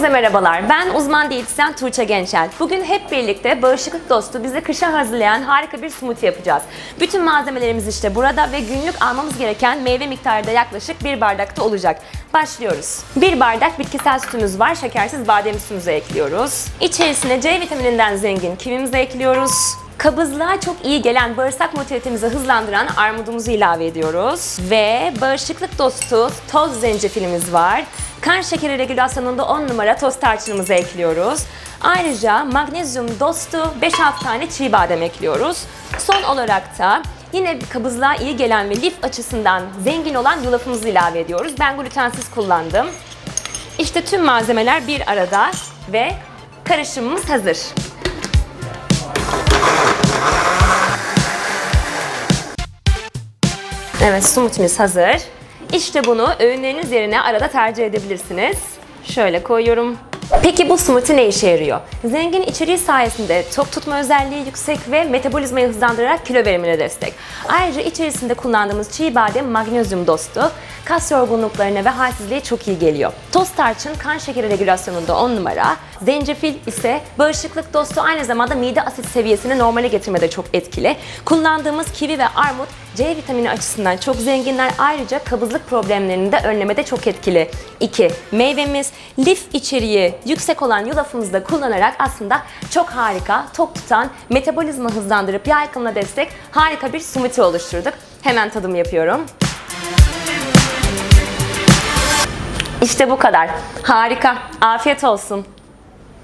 Herkese merhabalar. Ben uzman diyetisyen Tuğçe Gençel. Bugün hep birlikte bağışıklık dostu bizi kışa hazırlayan harika bir smoothie yapacağız. Bütün malzemelerimiz işte burada ve günlük almamız gereken meyve miktarı da yaklaşık bir bardakta olacak. Başlıyoruz. Bir bardak bitkisel sütümüz var. Şekersiz badem sütümüzü ekliyoruz. İçerisine C vitamininden zengin kivimizi ekliyoruz. Kabızlığa çok iyi gelen bağırsak motilitemizi hızlandıran armudumuzu ilave ediyoruz. Ve bağışıklık dostu toz zencefilimiz var. Kan şekeri regülasyonunda 10 numara toz tarçınımızı ekliyoruz. Ayrıca magnezyum dostu 5-6 tane çiğ badem ekliyoruz. Son olarak da yine kabızlığa iyi gelen ve lif açısından zengin olan yulafımızı ilave ediyoruz. Ben glutensiz kullandım. İşte tüm malzemeler bir arada ve karışımımız hazır. Evet, smoothie'miz hazır. İşte bunu öğünleriniz yerine arada tercih edebilirsiniz. Şöyle koyuyorum. Peki bu smoothie ne işe yarıyor? Zengin içeriği sayesinde tok tutma özelliği yüksek ve metabolizmayı hızlandırarak kilo verimine destek. Ayrıca içerisinde kullandığımız çiğ badem magnezyum dostu kas yorgunluklarına ve halsizliğe çok iyi geliyor. Toz tarçın kan şekeri regülasyonunda 10 numara, zencefil ise bağışıklık dostu aynı zamanda mide asit seviyesini normale getirmede çok etkili. Kullandığımız kivi ve armut C vitamini açısından çok zenginler. Ayrıca kabızlık problemlerini de önlemede çok etkili. 2. Meyvemiz lif içeriği yüksek olan yulafımızı da kullanarak aslında çok harika, tok tutan, metabolizma hızlandırıp yağ yakımına destek harika bir smoothie oluşturduk. Hemen tadım yapıyorum. İşte bu kadar. Harika. Afiyet olsun.